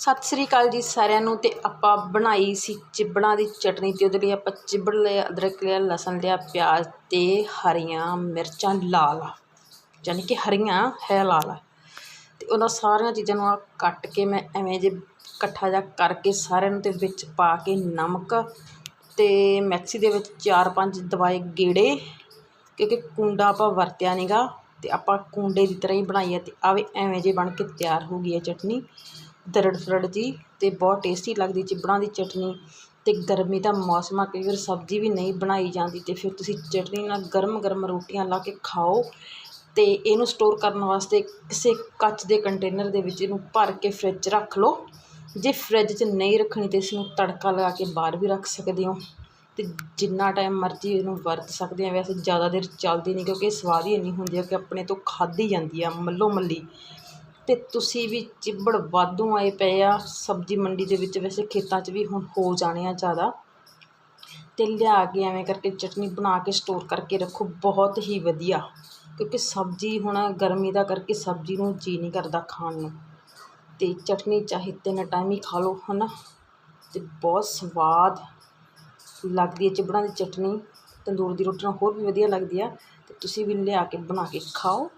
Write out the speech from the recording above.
ਸਤਿ ਸ੍ਰੀ ਅਕਾਲ ਜੀ ਸਾਰਿਆਂ ਨੂੰ ਤੇ ਆਪਾਂ ਬਣਾਈ ਸੀ ਚਿਬੜਾਂ ਦੀ ਚਟਨੀ ਤੇ ਉਹਦੇ ਲਈ ਆਪਾਂ ਚਿਬੜ ਲਿਆ, ਅਦਰਕ ਲਿਆ, ਲਸਣ ਲਿਆ, ਪਿਆਜ਼ ਤੇ ਹਰੀਆਂ ਮਿਰਚਾਂ ਲਾਲ। ਯਾਨੀ ਕਿ ਹਰੀਆਂ ਹੈ ਲਾਲ। ਤੇ ਉਹਨਾਂ ਸਾਰੀਆਂ ਚੀਜ਼ਾਂ ਨੂੰ ਕੱਟ ਕੇ ਮੈਂ ਐਵੇਂ ਜੇ ਇਕੱਠਾ ਜਿਹਾ ਕਰਕੇ ਸਾਰਿਆਂ ਨੂੰ ਤੇ ਵਿੱਚ ਪਾ ਕੇ ਨਮਕ ਤੇ ਮੈਕਸੀ ਦੇ ਵਿੱਚ ਚਾਰ ਪੰਜ ਦਵਾਏ ਗੇੜੇ, ਕਿਉਂਕਿ ਕੁੰਡਾ ਆਪਾਂ ਵਰਤਿਆ ਨਹੀਂਗਾ ਤੇ ਆਪਾਂ ਕੁੰਡੇ ਦੀ ਤਰ੍ਹਾਂ ਹੀ ਬਣਾਈ ਹੈ ਤੇ ਆਵੇ ਐਵੇਂ ਜੇ ਬਣ ਕੇ ਤਿਆਰ ਹੋ ਗਈ ਹੈ ਚਟਨੀ। ਦਰੜ ਫਰੜ ਜੀ ਅਤੇ ਬਹੁਤ ਟੇਸਟੀ ਲੱਗਦੀ ਚਿੱਬੜਾਂ ਦੀ ਚਟਨੀ ਅਤੇ ਗਰਮੀ ਦਾ ਮੌਸਮ ਆ, ਕਈ ਵਾਰ ਸਬਜ਼ੀ ਵੀ ਨਹੀਂ ਬਣਾਈ ਜਾਂਦੀ ਅਤੇ ਫਿਰ ਤੁਸੀਂ ਚਟਨੀ ਨਾਲ ਗਰਮ ਗਰਮ ਰੋਟੀਆਂ ਲਾ ਕੇ ਖਾਓ ਅਤੇ ਇਹਨੂੰ ਸਟੋਰ ਕਰਨ ਵਾਸਤੇ ਕਿਸੇ ਕੱਚ ਦੇ ਕੰਟੇਨਰ ਦੇ ਵਿੱਚ ਇਹਨੂੰ ਭਰ ਕੇ ਫਰਿੱਜ 'ਚ ਰੱਖ ਲਓ। ਜੇ ਫਰਿੱਜ 'ਚ ਨਹੀਂ ਰੱਖਣੀ ਤਾਂ ਇਸ ਨੂੰ ਤੜਕਾ ਲਗਾ ਕੇ ਬਾਹਰ ਵੀ ਰੱਖ ਸਕਦੇ ਹੋ ਅਤੇ ਜਿੰਨਾ ਟਾਈਮ ਮਰਜ਼ੀ ਇਹਨੂੰ ਵਰਤ ਸਕਦੇ ਆ। ਵੈਸੇ ਜ਼ਿਆਦਾ ਦੇਰ ਚੱਲਦੀ ਨਹੀਂ ਕਿਉਂਕਿ ਇਹ ਸਵਾਦ ਹੀ ਇੰਨੀ ਹੁੰਦੀ ਹੈ ਕਿ ਆਪਣੇ ਤੋਂ ਖਾਧੀ ਜਾਂਦੀ ਆ ਮੱਲੋ ਮੱਲੀ ਅਤੇ ਤੁਸੀਂ ਵੀ ਚਿੱਬੜ ਵਾਧੂ ਆਏ ਪਏ ਆ ਸਬਜ਼ੀ ਮੰਡੀ ਦੇ ਵਿੱਚ, ਵੈਸੇ ਖੇਤਾਂ 'ਚ ਵੀ ਹੁਣ ਹੋ ਜਾਣੇ ਆ ਜ਼ਿਆਦਾ। ਅਤੇ ਲਿਆ ਕੇ ਐਵੇਂ ਕਰਕੇ ਚਟਨੀ ਬਣਾ ਕੇ ਸਟੋਰ ਕਰਕੇ ਰੱਖੋ, ਬਹੁਤ ਹੀ ਵਧੀਆ। ਕਿਉਂਕਿ ਸਬਜ਼ੀ ਹੁਣ ਗਰਮੀ ਦਾ ਕਰਕੇ ਸਬਜ਼ੀ ਨੂੰ ਜੀ ਨਹੀਂ ਕਰਦਾ ਖਾਣ ਨੂੰ। ਅਤੇ ਚਟਨੀ ਚਾਹੇ ਤਿੰਨ ਟਾਈਮ ਹੀ ਖਾ ਲਓ ਹੈ ਨਾ ਅਤੇ ਬਹੁਤ ਸਵਾਦ ਲੱਗਦੀ ਹੈ ਚਿਬੜਾਂ ਦੀ ਚਟਨੀ। ਤੰਦੂਰ ਦੀ ਰੋਟੀ ਨਾਲ ਹੋਰ ਵੀ ਵਧੀਆ ਲੱਗਦੀ ਆ ਅਤੇ ਤੁਸੀਂ ਵੀ ਲਿਆ ਕੇ ਬਣਾ ਕੇ ਖਾਓ।